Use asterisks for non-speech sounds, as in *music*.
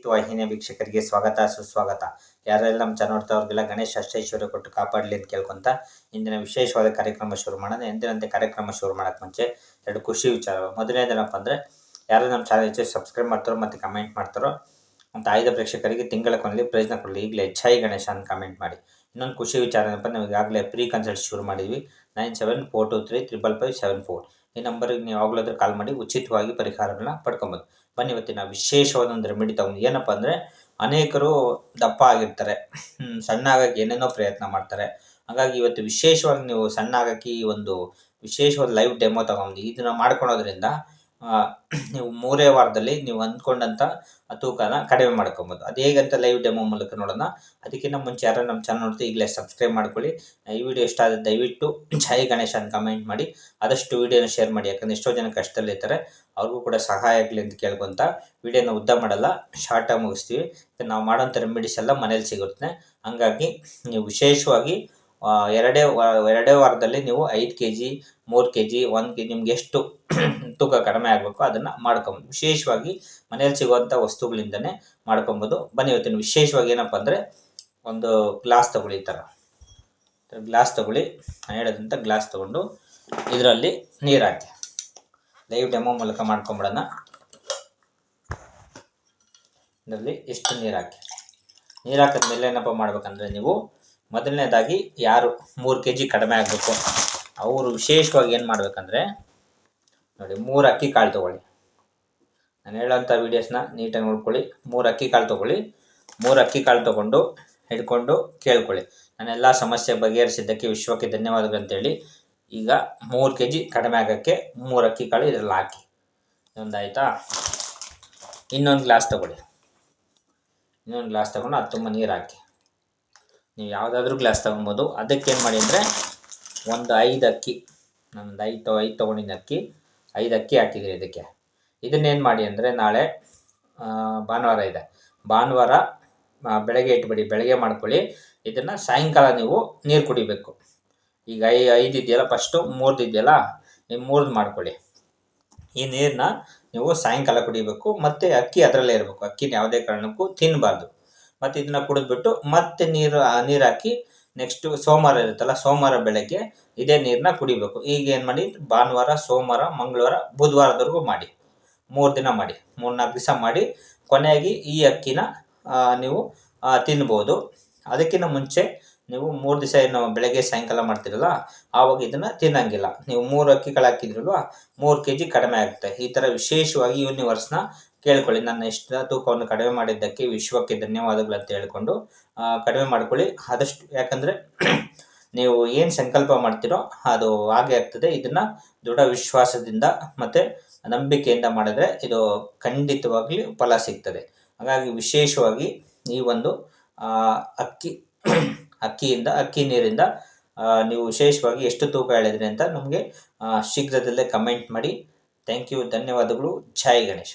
ಇದು ವಾಹಿನಿಯ ವೀಕ್ಷಕರಿಗೆ ಸ್ವಾಗತ, ಸುಸ್ವಾಗತ. ಯಾರೆಲ್ಲ ನಮ್ಮ ಚಾನಲ್ ನೋಡ್ತಾ ಅವ್ರಿಗೆಲ್ಲ ಗಣೇಶ ಅಷ್ಟೈಶ್ವರ್ಯ ಕೊಟ್ಟು ಕಾಪಾಡಲಿ ಅಂತ ಕೇಳ್ಕೊಂತ ಇಂದಿನ ವಿಶೇಷವಾದ ಕಾರ್ಯಕ್ರಮ ಶುರು ಮಾಡೋಣ. ಎಂದಿನಂತೆ ಕಾರ್ಯಕ್ರಮ ಶುರು ಮಾಡೋಕ್ಕೆ ಮುಂಚೆ ಎರಡು ಖುಷಿ ವಿಚಾರ. ಮೊದಲನೇದೇನಪ್ಪ ಅಂದರೆ, ಯಾರು ನಮ್ಮ ಚಾನಲ್ ಹೆಚ್ಚು ಸಬ್ಸ್ಕ್ರೈಬ್ ಮಾಡ್ತಾರೋ ಮತ್ತು ಕಮೆಂಟ್ ಮಾಡ್ತಾರೋ ಅಂತ ಆಯ್ದ ಪ್ರೇಕ್ಷಕರಿಗೆ ತಿಂಗಳ ಕೊನೆಯಲ್ಲಿ ಪ್ರಯೋಜನ ಕೊಡಲಿ. ಈಗಲೇ ಹೆಚ್ಚಾಯಿ ಗಣೇಶ ಅಂತ ಕಮೆಂಟ್ ಮಾಡಿ. ಇನ್ನೊಂದು ಖುಷಿ ವಿಚಾರ ಏನಪ್ಪ ನಾವು ಈಗಾಗಲೇ ಪ್ರೀ ಕನ್ಸಲ್ಟ್ ಶುರು ಮಾಡಿದ್ವಿ. Nine seven four two three triple five seven four ಈ ನಂಬರಿಗೆ ನೀವು ಯಾವಾಗಲಾದರೂ ಕಾಲ್ ಮಾಡಿ ಉಚಿತವಾಗಿ ಪರಿಹಾರಗಳನ್ನ ಪಡ್ಕೊಬೋದು. ಬನ್ನಿ ಇವತ್ತಿನ ವಿಶೇಷವಾದ ಒಂದು ರೆಮಿಡಿ ತಗೊಂಡು ಏನಪ್ಪ ಅಂದರೆ ಅನೇಕರು ದಪ್ಪ ಆಗಿರ್ತಾರೆ. ಸಣ್ಣ ಆಗಕ್ಕೆ ಏನೇನೋ ಪ್ರಯತ್ನ ಮಾಡ್ತಾರೆ. ಹಾಗಾಗಿ ಇವತ್ತು ವಿಶೇಷವಾಗಿ ನೀವು ಸಣ್ಣ ಆಗಕ್ಕೆ ಈ ಒಂದು ವಿಶೇಷವಾದ ಲೈವ್ ಡೆಮೋ ತಗೊಂಡು ಇದನ್ನ ಮಾಡ್ಕೊಳೋದ್ರಿಂದ ನೀವು ಮೂರೇ ವಾರದಲ್ಲಿ ನೀವು ಅಂದ್ಕೊಂಡಂಥ ತೂಕನ ಕಡಿಮೆ ಮಾಡ್ಕೊಬೋದು. ಅದು ಹೇಗಂತ ಲೈವ್ ಡೆಮೋ ಮೂಲಕ ನೋಡೋಣ. ಅದಕ್ಕಿಂತ ಮುಂಚೆ ಯಾರು ನಮ್ಮ ಚಾನಲ್ ನೋಡ್ತೀವಿ ಈಗಲೇ ಸಬ್ಸ್ಕ್ರೈಬ್ ಮಾಡ್ಕೊಳ್ಳಿ. ಈ ವಿಡಿಯೋ ಇಷ್ಟ ಆದರೆ ದಯವಿಟ್ಟು ಜಾಯಿ ಗಣೇಶ ಅಂತ ಕಮೆಂಟ್ ಮಾಡಿ. ಆದಷ್ಟು ವಿಡಿಯೋನ ಶೇರ್ ಮಾಡಿ. ಯಾಕಂದ್ರೆ ಎಷ್ಟೋ ಜನ ಕಷ್ಟದಲ್ಲಿರ್ತಾರೆ ಅವ್ರಿಗೂ ಕೂಡ ಸಹಾಯ ಆಗಲಿ ಅಂತ ಕೇಳ್ಕೊಂತ ವಿಡಿಯೋನ ಉದ್ದ ಮಾಡಲ್ಲ. ಶಾರ್ಟಾಗಿ ಮುಗಿಸ್ತೀವಿ. ನಾವು ಮಾಡೋಂಥ ರೆಮಿಡೀಸ್ ಎಲ್ಲ ಮನೇಲಿ ಸಿಗುತ್ತೆ. ಹಂಗಾಗಿ ನೀವು ವಿಶೇಷವಾಗಿ ಎರಡೇ ಎರಡೇ ವಾರದಲ್ಲಿ ನೀವು ಐದು ಕೆ ಜಿ ಮೂರು ಕೆ ಜಿ ಒಂದು ಕೆ ಜಿ ನಿಮ್ಗೆ ಎಷ್ಟು *clears throat* ತೂಕ ಕಡಿಮೆ ಆಗಬೇಕು ಅದನ್ನು ಮಾಡ್ಕೊಬೋದು. ವಿಶೇಷವಾಗಿ ಮನೇಲಿ ಸಿಗುವಂಥ ವಸ್ತುಗಳಿಂದನೇ ಮಾಡ್ಕೊಬೋದು. ಬನ್ನಿ ಇವತ್ತಿನ ವಿಶೇಷವಾಗಿ ಏನಪ್ಪ ಅಂದರೆ ಒಂದು ಗ್ಲಾಸ್ ತಗೊಳ್ಳಿ ಈ ಥರ ಗ್ಲಾಸ್ ತಗೊಳ್ಳಿ. ನಾನು ಹೇಳೋದಂತ ಗ್ಲಾಸ್ ತಗೊಂಡು ಇದರಲ್ಲಿ ನೀರು ಹಾಕಿ. ಲೈವ್ ಡೆಮೋ ಮೂಲಕ ಮಾಡ್ಕೊಂಬಿಡೋಣ. ಇದರಲ್ಲಿ ಎಷ್ಟು ನೀರು ಹಾಕಿ. ನೀರು ಹಾಕಿದ್ಮೇಲೆ ಏನಪ್ಪ ಮಾಡ್ಬೇಕಂದ್ರೆ ನೀವು ಮೊದಲನೇದಾಗಿ ಯಾರು ಮೂರು ಕೆ ಜಿ ಕಡಿಮೆ ಆಗಬೇಕು. ಅವರು ವಿಶೇಷವಾಗಿ ಏನು ಮಾಡಬೇಕಂದ್ರೆ, ನೋಡಿ, ಮೂರು ಅಕ್ಕಿ ಕಾಳು ತೊಗೊಳ್ಳಿ. ನಾನು ಹೇಳೋಂಥ ವೀಡಿಯೋಸ್ನ ನೀಟಾಗಿ ನೋಡ್ಕೊಳ್ಳಿ. ಮೂರು ಅಕ್ಕಿ ಕಾಳು ತೊಗೊಳ್ಳಿ. ಮೂರು ಅಕ್ಕಿ ಕಾಳು ತೊಗೊಂಡು ಹಿಡ್ಕೊಂಡು ಕೇಳ್ಕೊಳ್ಳಿ. ನಾನೆಲ್ಲ ಸಮಸ್ಯೆ ಬಗೆಹರಿಸಿದ್ದಕ್ಕೆ ವಿಶ್ವಕ್ಕೆ ಧನ್ಯವಾದಗಳು ಅಂತೇಳಿ ಈಗ ಮೂರು ಕೆ ಜಿ ಕಡಿಮೆ ಆಗೋಕ್ಕೆ ಮೂರು ಅಕ್ಕಿ ಕಾಳು ಇದರಲ್ಲಿ ಹಾಕಿ. ಇದೊಂದಾಯ್ತಾ? ಇನ್ನೊಂದು ಗ್ಲಾಸ್ ತೊಗೊಳ್ಳಿ. ಇನ್ನೊಂದು ಗ್ಲಾಸ್ ತೊಗೊಂಡು ಅದು ತುಂಬ ನೀರು ಹಾಕಿ ನೀವು ಯಾವುದಾದ್ರೂ ಗ್ಲಾಸ್ ತೊಗೊಬೋದು. ಅದಕ್ಕೇನು ಮಾಡಿ ಅಂದರೆ ಒಂದು ಐದು ಅಕ್ಕಿ ನಾನೊಂದು ಐದು ಐದು ತೊಗೊಂಡಿದ್ದ ಅಕ್ಕಿ, ಐದು ಅಕ್ಕಿ ಹಾಕಿದ್ದೀನಿ ಇದಕ್ಕೆ. ಇದನ್ನೇನು ಮಾಡಿ ಅಂದರೆ ನಾಳೆ ಭಾನುವಾರ ಇದೆ. ಭಾನುವಾರ ಬೆಳಗ್ಗೆ ಇಟ್ಬಿಡಿ, ಬೆಳಗ್ಗೆ ಮಾಡ್ಕೊಳ್ಳಿ. ಇದನ್ನು ಸಾಯಂಕಾಲ ನೀವು ನೀರು ಕುಡಿಬೇಕು. ಈಗ ಐ, ಐದು ಇದೆಯಲ್ಲ ಫಸ್ಟು ಮೂರ್ದು ಇದೆಯಲ್ಲ, ಈ ಮೂರ್ದು ಮಾಡ್ಕೊಳ್ಳಿ. ಈ ನೀರನ್ನ ನೀವು ಸಾಯಂಕಾಲ ಕುಡಿಬೇಕು. ಮತ್ತು ಅಕ್ಕಿ ಅದರಲ್ಲೇ ಇರಬೇಕು. ಅಕ್ಕಿನ ಯಾವುದೇ ಕಾರಣಕ್ಕೂ ತಿನ್ನಬಾರ್ದು ಮತ್ತು ಇದನ್ನ ಕುಡಿದ್ಬಿಟ್ಟು ಮತ್ತೆ ನೀರು ನೀರು ಹಾಕಿ ನೆಕ್ಸ್ಟ್ ಸೋಮವಾರ ಇರುತ್ತಲ್ಲ, ಸೋಮವಾರ ಬೆಳಗ್ಗೆ ಇದೇ ನೀರನ್ನ ಕುಡಿಬೇಕು. ಈಗ ಏನು ಮಾಡಿ, ಭಾನುವಾರ, ಸೋಮವಾರ, ಮಂಗಳವಾರ, ಬುಧವಾರದವರೆಗೂ ಮಾಡಿ. ಮೂರು ದಿನ ಮಾಡಿ ಮೂರು ನಾಲ್ಕು ದಿವಸ ಮಾಡಿ, ಕೊನೆಯಾಗಿ ಈ ಅಕ್ಕಿನ ನೀವು ತಿನ್ಬೋದು. ಅದಕ್ಕಿಂತ ಮುಂಚೆ ನೀವು ಮೂರು ದಿವಸ ಏನು ಬೆಳಗ್ಗೆ ಸಾಯಂಕಾಲ ಮಾಡ್ತಿರಲ್ಲ, ಆವಾಗ ಇದನ್ನು ತಿನ್ನಂಗಿಲ್ಲ. ನೀವು ಮೂರು ಅಕ್ಕಿಗಳು ಹಾಕಿದ್ರಲ್ವ, ಮೂರು ಕೆ ಜಿ ಕಡಿಮೆ ಆಗುತ್ತೆ. ಈ ಥರ ವಿಶೇಷವಾಗಿ ಯೂನಿವರ್ಸ್ನ ಕೇಳ್ಕೊಳ್ಳಿ. ನನ್ನ ಇಷ್ಟದ ತೂಕವನ್ನು ಕಡಿಮೆ ಮಾಡಿದ್ದಕ್ಕೆ ವಿಶ್ವಕ್ಕೆ ಧನ್ಯವಾದಗಳು ಅಂತ ಹೇಳ್ಕೊಂಡು ಕಡಿಮೆ ಮಾಡ್ಕೊಳ್ಳಿ. ಆದಷ್ಟು, ಯಾಕಂದರೆ *clears throat* ನೀವು ಏನು ಸಂಕಲ್ಪ ಮಾಡ್ತೀರೋ ಅದು ಹಾಗೆ ಆಗ್ತದೆ. ಇದನ್ನು ದೃಢ ವಿಶ್ವಾಸದಿಂದ ಮತ್ತು ನಂಬಿಕೆಯಿಂದ ಮಾಡಿದ್ರೆ ಇದು ಖಂಡಿತವಾಗ್ಲಿ ಫಲ ಸಿಗ್ತದೆ. ಹಾಗಾಗಿ ವಿಶೇಷವಾಗಿ ಈ ಒಂದು ಅಕ್ಕಿ *clears throat* ಅಕ್ಕಿಯಿಂದ, ಅಕ್ಕಿ ನೀರಿಂದ ನೀವು ವಿಶೇಷವಾಗಿ ಎಷ್ಟು ತೂಕ ಹೇಳಿದ್ರಿ ಅಂತ ನಮಗೆ ಶೀಘ್ರದಲ್ಲೇ ಕಮೆಂಟ್ ಮಾಡಿ. ಥ್ಯಾಂಕ್ ಯು ಧನ್ಯವಾದಗಳು. ಜೈ ಗಣೇಶ.